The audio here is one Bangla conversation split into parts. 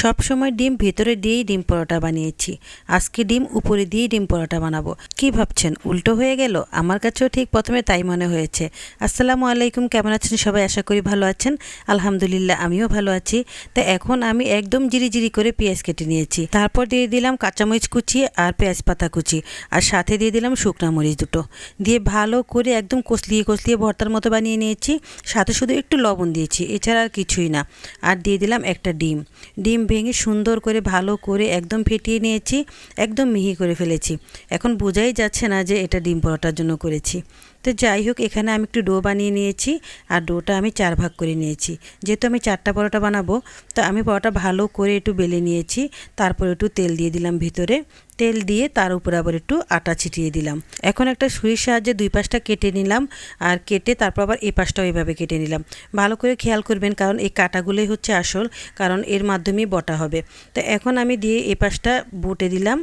সব সময় ডিম ভেতরে দিয়েই ডিম পরোটা বানিয়েছি। আজকে ডিম উপরে দিয়েই ডিম পরোটা বানাবো। কি ভাবছেন? উল্টো হয়ে গেল? আমার কাছেও ঠিক প্রথমে তাই মনে হয়েছে। আসসালামু আলাইকুম, কেমন আছেন? সবাই আশা করি ভালো আছেন। আলহামদুলিল্লাহ, আমিও ভালো আছি। তা এখন আমি একদম জিরি জিরি করে পেঁয়াজ কেটে নিয়েছি। তারপর দিয়ে দিলাম কাঁচামরিচ কুচি আর পেঁয়াজ পাতা কুচি। আর সাথে দিয়ে দিলাম শুকনা মরিচ দুটো। দিয়ে ভালো করে একদম কষলিয়ে কষলিয়ে ভর্তার মতো বানিয়ে নিয়েছি। সাথে শুধু একটু লবণ দিয়েছি, এছাড়া আর কিছুই না। আর দিয়ে দিলাম একটা ডিম। ডিম ভেঙে সুন্দর করে, ভালো করে একদম ফেটিয়ে নিয়েছি, একদম মিহি করে ফেলেছি। এখন বোঝাই যাচ্ছে না যে এটা ডিম পরোটার জন্য করেছি। তো যাই হোক, এখানে আমি একটু ডো বানিয়ে নিয়েছি আর ডোটা আমি চার ভাগ করে নিয়েছি। যেহেতু আমি চারটা পরোটা বানাবো, তো আমি পরোটা ভালো করে একটু বেলে নিয়েছি, তারপর একটু তেল দিয়ে দিলাম ভিতরে। তেল দিয়ে তার উপরে আবার একটু আটা ছিটিয়ে দিলাম। এখন একটা সুইর সাহায্যে দুই পাশটা কেটে নিলাম আর কেটে তারপর আবার এই পাশটাও এইভাবে কেটে নিলাম। ভালো করে খেয়াল করবেন কারণ এই কাটাগুলোই হচ্ছে আসল, কারণ এর মাধ্যমেই বটা হবে। তো এখন আমি দিয়ে এই পাশটা বুটে দিলাম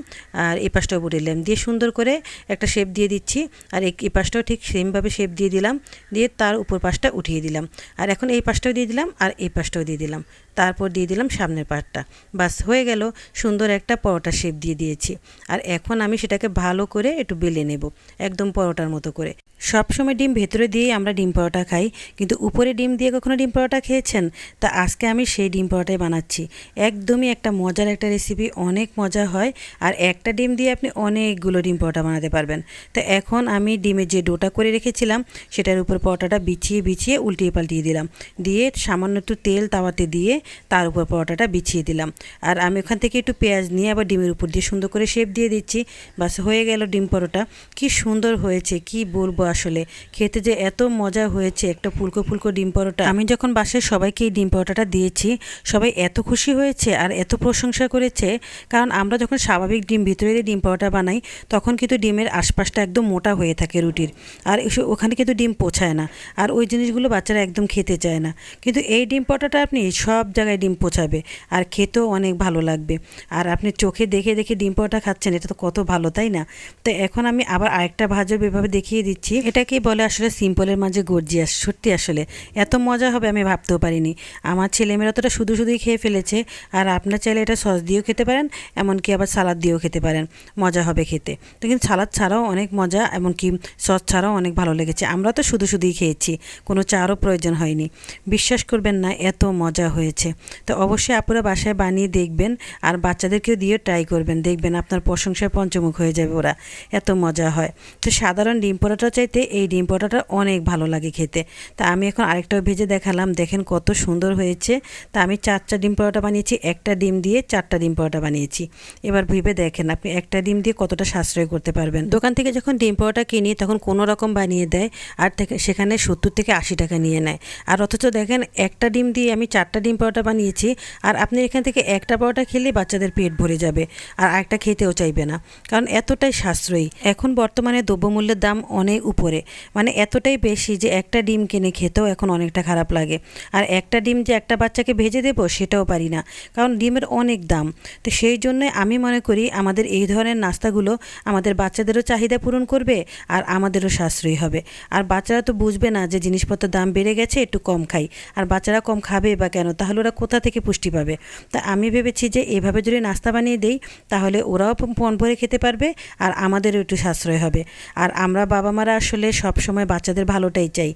আর এই পাশটাও বুটে দিলাম। দিয়ে সুন্দর করে একটা শেপ দিয়ে দিচ্ছি আর এই পাশটাও ঠিক সেমভাবে শেপ দিয়ে দিলাম। দিয়ে তার উপর পাশটা উঠিয়ে দিলাম। আর এখন এই পাশটাও দিয়ে দিলাম আর এই পাশটাও দিয়ে দিলাম। তারপর দিয়ে দিলাম সামনের পাটটা। বাস হয়ে গেল সুন্দর একটা পরোটা শেপ দিয়ে দিয়েছি। আর এখন আমি সেটাকে ভালো করে একটু বেলে নেব একদম পরোটার মতো করে। সব সময় ডিম ভেতরে দিয়েই আমরা ডিম পরোটা খাই, কিন্তু উপরে ডিম দিয়ে কখনো ডিম পরোটা খেয়েছেন? তা আজকে আমি সেই ডিম পরোটাই বানাচ্ছি। একদমই একটা মজার একটা রেসিপি অনেক মজা হয়, আর একটা ডিম দিয়ে আপনি অনেকগুলো ডিম পরোটা বানাতে পারবেন। তো এখন আমি ডিমের যে ডোটা করে রেখেছিলাম, সেটার উপর পরোটাটা বিছিয়ে বিছিয়ে উল্টিয়ে পাল্টিয়ে দিলাম। দিয়ে সামান্য একটু তেল তাওয়াতে দিয়ে তার উপর পরোটাটা বিছিয়ে দিলাম। আর আমি ওখান থেকে একটু পেঁয়াজ নিয়ে আবার ডিমের উপর দিয়ে সুন্দর করে শেপ দিয়ে দিচ্ছি। বাস হয়ে গেল ডিম পরোটা। কি সুন্দর হয়েছে, কি বলব আসলে। খেতে যে এত মজা হয়েছে একটা ফুলকো ফুলকো ডিম পরোটা। আমি যখন বাসায় সবাইকে এই ডিম পরোটাটা দিয়েছি, সবাই এত খুশি হয়েছে আর এত প্রশংসা করেছে। কারণ আমরা যখন স্বাভাবিক ডিম ভিতরে দিয়ে ডিম পরোটা বানাই, তখন কিন্তু ডিমের আশপাশটা একদম মোটা হয়ে থাকে রুটির। আর ওখানে কিন্তু ডিম পোছায় না। আর ওই জিনিসগুলো বাচ্চারা একদম খেতে চায় না। কিন্তু এই ডিম পরোটাটা আপনি সব জায়গায় ডিম পোছাবে আর খেতেও অনেক ভালো লাগবে। আর আপনি চোখে দেখে দেখে ডিম পরোটা খাচ্ছেন, এটা তো কত ভালো, তাই না? তো এখন আমি আবার আরেকটা ভাজব এভাবে দেখিয়ে দিচ্ছি। এটাকেই বলে আসলে সিম্পলের মাঝে গর্জিয়াস, সত্যি আসলে। এত মজা হবে আমি ভাবতেও পারিনি। আমার ছেলেমেয়েরা তো এটা শুধু শুধুই খেয়ে ফেলেছে, আর আপনার চাইলে এটা সস দিয়েও খেতে পারেন, এমনকি আবার সালাদ দিয়েও খেতে পারেন। মজা হবে খেতে। তো কিন্তু সালাদ ছাড়াও অনেক মজা, এমনকি সস ছাড়াও অনেক ভালো লেগেছে। আমরা তো শুধু শুধুই খেয়েছি, কোনো চারও প্রয়োজন হয়নি। বিশ্বাস করবেন না, এত মজা হয়েছে। তো অবশ্যই আপুরা বাসায় বানিয়ে দেখবেন, আর বাচ্চাদেরকেও দিয়ে ট্রাই করবেন। দেখবেন আপনার প্রশংসায় পঞ্চমুখ হয়ে যাবে ওরা। এত মজা হয়। তো সাধারণ ডিম পরোটা চাইতে এই ডিম পরোটাটা অনেক ভালো লাগে খেতে। তা আমি এখন আরেকটাও ভেজে দেখালাম। দেখেন কত সুন্দর হয়েছে। তা আমি চারটা ডিম পরোটা বানিয়েছি, একটা ডিম দিয়ে চারটা ডিম পরোটা বানিয়েছি। এবার ভেবে দেখেন আপনি একটা ডিম দিয়ে কতটা সাশ্রয় করতে পারবেন। দোকান থেকে যখন ডিম পরোটা কিনি, তখন কোনো রকম বানিয়ে দেয় আর সেখানে সত্তর থেকে আশি টাকা নিয়ে নেয়। আর অথচ দেখেন একটা ডিম দিয়ে আমি চারটা ডিম পরোটা বানিয়েছি আর আপনি এখান থেকে একটা পরোটা খেলে বাচ্চাদের পেট ভরে যাবে আর একটা খেতেও চাইবে না। কারণ এতটাই সাশ্রয়ী। এখন বর্তমানে দ্রব্যমূল্যের দাম অনেক উপরে। মানে এতটাই বেশি যে একটা ডিম কিনে খেতেও এখন অনেকটা খারাপ লাগে। আর একটা ডিম যে একটা বাচ্চাকে ভেজে দেবো সেটাও পারি না, কারণ ডিমের অনেক দাম। তো সেই জন্য আমি মনে করি আমাদের এই ধরনের নাস্তাগুলো আমাদের বাচ্চাদেরও চাহিদা পূরণ করবে আর আমাদেরও সাশ্রয়ী হবে। আর বাচ্চারা তো বুঝবে না যে জিনিসপত্রের দাম বেড়ে গেছে, একটু কম খাই। আর বাচ্চারা কম খাবে বা কেন? তাহলে ওরা কোথা থেকে পুষ্টি পাবে? তা আমি ভেবেছি যে এভাবে যদি নাস্তা বানিয়ে দেই, তাহলে ওরাও মন ভরে খেতে পারবে আর আমাদেরও একটু সাশ্রয় হবে। আর আমরা বাবা মারা আসলে সব সময় বাচ্চাদের ভালোটাই চাই।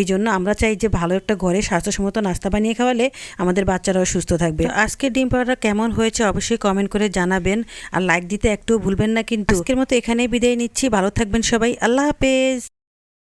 এই জন্য আমরা চাই যে ভালো একটা ঘরে স্বাস্থ্যসম্মত নাস্তা বানিয়ে খাওয়ালে আমাদের বাচ্চারাও সুস্থ থাকবে। আজকে আজকের ডিম পাউডার কেমন হয়েছে অবশ্যই কমেন্ট করে জানাবেন আর লাইক দিতে একটু ভুলবেন না কিন্তু। আজকের মতো এখানেই বিদায় নিচ্ছি। ভালো থাকবেন সবাই। আল্লাহ হাফেজ।